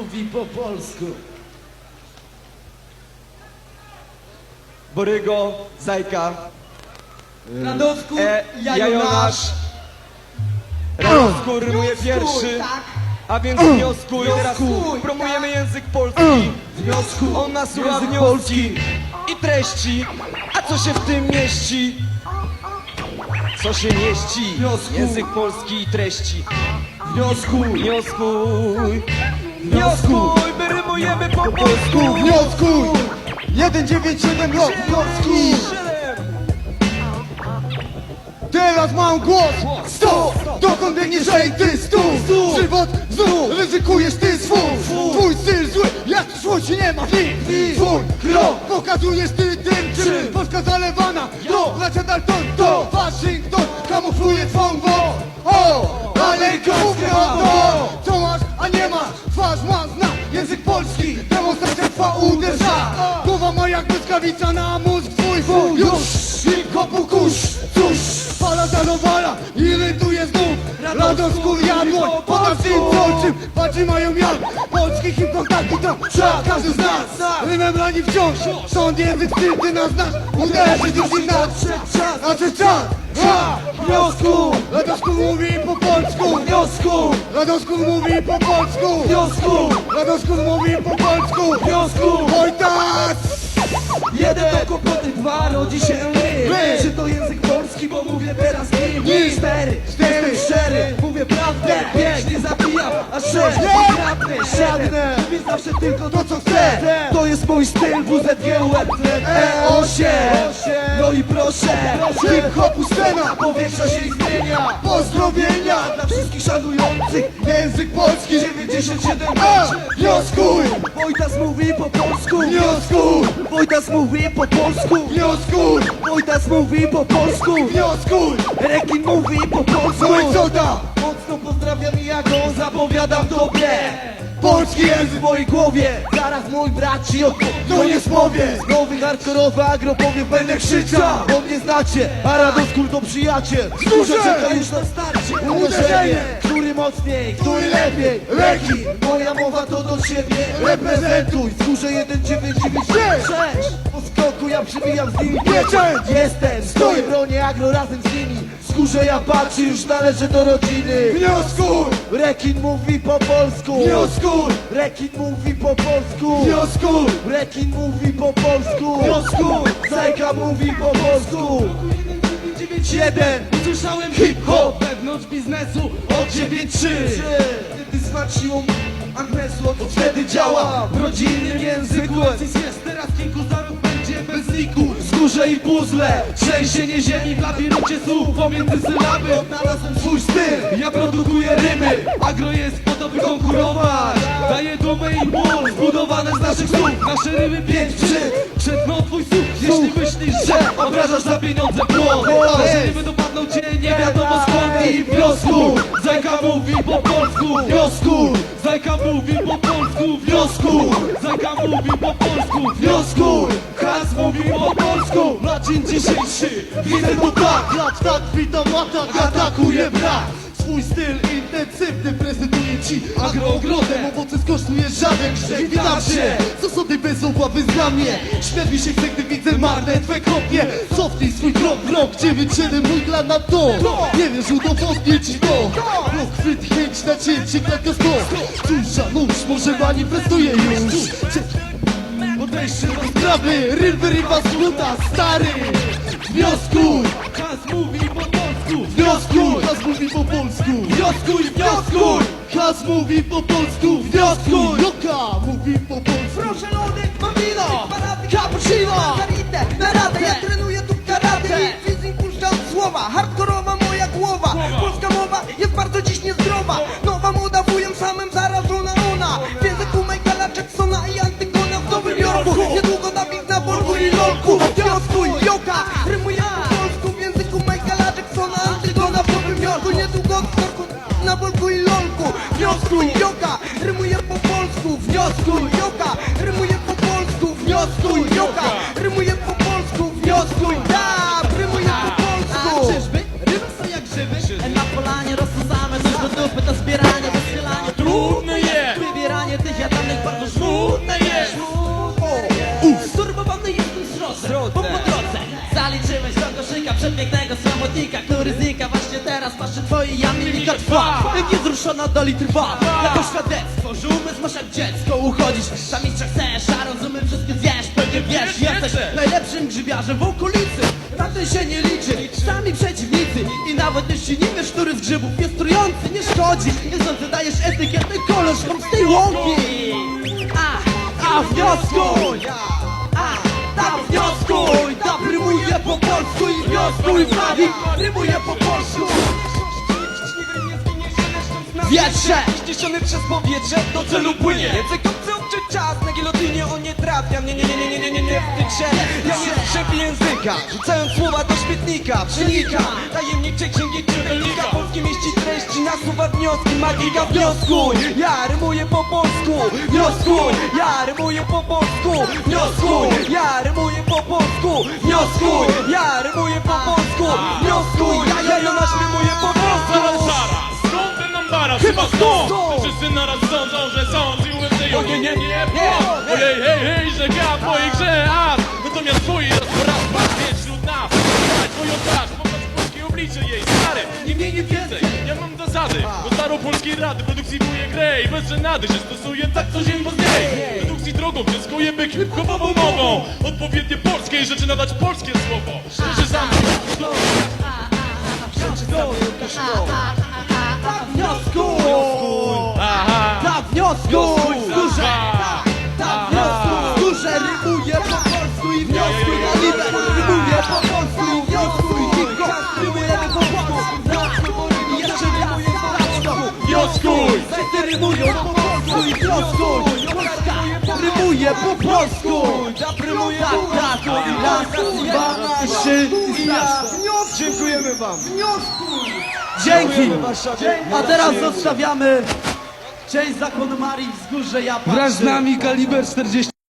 mówi po polsku. Borygo, Zajka, Radowsku, e, Jajonasz, Radowsku rymuje pierwszy, tak. a więc wnioskuj, teraz Wnioskuj, promujemy język polski, Wniosku, on nasuwa język wnioski i treści, a co się w tym mieści? Co się mieści? Wniosku. Język polski i treści. Wnioskuj, Wnioskuj, wnioskuj, by rymujemy po polsku. Wnioskuj! 197 rok Polski! Teraz mam głos! Stop! Dokąd biegniesz, ej ty stół! Żywot znów ryzykujesz ty swój! Twój styl zły, jak przyszłości nie ma w nim! Twój krok pokazujesz ty tym, czym Polska zalewana to bracia Dalton to Waszyngton kamufluje twą moc! O! Amerykańska to! Uderza Głowa ma jak błyskawica na mózg twój. Wół Już! Hip-hopu kurz! Cóż! Fala za nowala Irytuje znów Radoskór jadłoń Ponad tym co czym Patrzy mają jak Polski hip-hop taki to Szak każdy z nas. Rymem rani wciąż. Sąd język ty, ty nas znasz Uderzyć już i nas. Nadszedł czas. Ha! Wniosku! Radosku mówi po polsku Wniosku! Radosku mówi po polsku Wniosku! Radosku mówi po polsku Wniosku! Wojtas! Jeden to kłopoty, dwa rodzi się. Ry. Czy to język polski, bo mówię tylko to, co chcę. To jest mój styl, WZGUR, E8. No i proszę, Hip-hopu scena powietrza się zmienia. Pozdrowienia Dla wszystkich szanujących Język polski 97 A! Wnioskuj! Wojtas mówi po polsku Wnioskuj! Wojtas mówi po polsku Wnioskuj! Wojtas mówi po polsku Wnioskuj! Rekin mówi po polsku No i co da? Mocno pozdrawiam i ja go zapowiadam tobie Polski w język mojej głowie. Zaraz mój brat ci No nie spowie Nowy hardkorowy agropowie będę krzyczał. Bo mnie znacie, a Radoskul to przyjaciel. Skórze! czeka już na starcie. Uderzenie! Który mocniej, który lepiej? Leki! Moja mowa to do ciebie Reprezentuj! Skórze 1996 Po skoku ja przybijam z nimi! Jestem, stoję bronię agro razem z nimi Skórze ja patrzę, już należę do rodziny. Wnioskuj! Rekin mówi po polsku. Wnioskuj! Rekin mówi po polsku. Wnioskuj! Rekin mówi po polsku. Wnioskuj! Zajka mówi po polsku. 991 Usłyszałem hip-hop wewnątrz biznesu od 9-3 Wtedy smacz siłą agresu od wtedy działa W rodzinnym języku. Jest teraz kilku bez Skórze i puzzle Trzęsienie ziemi w labiryncie słów Pomiędzy sylaby. Odnalazłem swój styl Ja produkuję rymy Agro jest po to by konkurować. Daję dumę i ból Zbudowane z naszych słów. Nasze rymy pięć przy Przetną twój słuch Jeśli myślisz, że obrażasz za pieniądze błąd Że rymy dopadną cię nie wiadomo skąd I wniosku Zajka mówi po polsku Wniosku Zajka mówi po polsku Wniosku Zajka mówi po polsku Wniosku dzień dzisiejszy. Widzę to tak Tak, tak, witam atak, atakuje brak. Swój styl intensywny prezentuje ci agroogrodem Owoce skosztuje żaden grzech Witam się, sobie bez obawy zna mnie Śmiać mi się chce, gdy widzę marne twe kopie. Cofnij swój krok w rok, 9-7 mój plan na to. Nie wiesz, udowodnię ci to. Rok chwyt, chęć na cięcie, klatka skok Duża nóż może manifestuje już do Sprawy, ryl wyrywa z buta, stary. Wnioskuj, Kas mówi po polsku. Wnioskuj. Has mówi po polsku. Wnioskuj, wnioskuj. Has mówi po polsku. Wnioskuj. Joka mówi po polsku. Proszę lody, Wnioskuj, joka, rymuję po polsku Wnioskuj, joka, rymuję po polsku Wnioskuj, joka, rymuję po polsku Wnioskuj, da, rymuję po polsku! Czyżby? Ryby są jak grzyby. Na polanie rosną same Coś do dupy to zbieranie, wyschylanie Trudne jest! Wybieranie tych zjadanek bardzo żmudne jest! Sturbowany jestem zwrotem, bo po drodze Zaliczyłeś do koszyka przepięknego samotnika jamilnika trwa Niezruszona dali trwa, jako świadectwo Że umysł masz jak dziecko, uchodzisz. Za mistrza chcesz, a rozumiem wszystkie zjesz Pewnie wiesz, jesteś najlepszym grzybiarzem w okolicy. Tamten się nie liczy, sami przeciwnicy. I nawet jeśli nie wiesz, który z grzybów jest trujący Nie szkodzi, nie sądzę, dajesz etykietę koleżkom z tej łąki. A, a wnioskuj! A, tak wnioskuj! Tak rymuje po polsku i wnioskuj Fawik rymuje po polsku Wietrze! Ścieszony przez powietrze do celu płynie Język obcy uczy czas, na gilotynie on nie trafia Nie, nie, nie, nie, nie, nie, nie, nie w tych się Ja nie strzępię języka, rzucając słowa do śmietnika Przenika, tajemnicze księgi czytelnika Polski mieści treści, nasuwa wnioski Magika wnioskuj, ja rymuję po polsku Wnioskuj, ja rymuję po polsku Wnioskuj, ja rymuję po polsku Wnioskuj, ja rymuję po polsku Wnioskuj, ja, ja, ja Bo staropolskiej rady produkcji buje grę I bez żenady się stosuję tak co dzień po dniej Produkcji drogą, wnioskuję byk hip-hopową mową. Odpowiednie polskiej rzeczy nadać polskie słowo. Szczerze za mnie, Wnioskuj! aha. Tak, Rymują po polsku i wnioskuj! Polska rymuje po polsku! Rymuje Tak, tak! Raz, dwa, trzy i ja! Dziękujemy wam Dzięki! A teraz zostawiamy część zakonu Marii Wzgórze Japa. Wraz z nami kaliber 40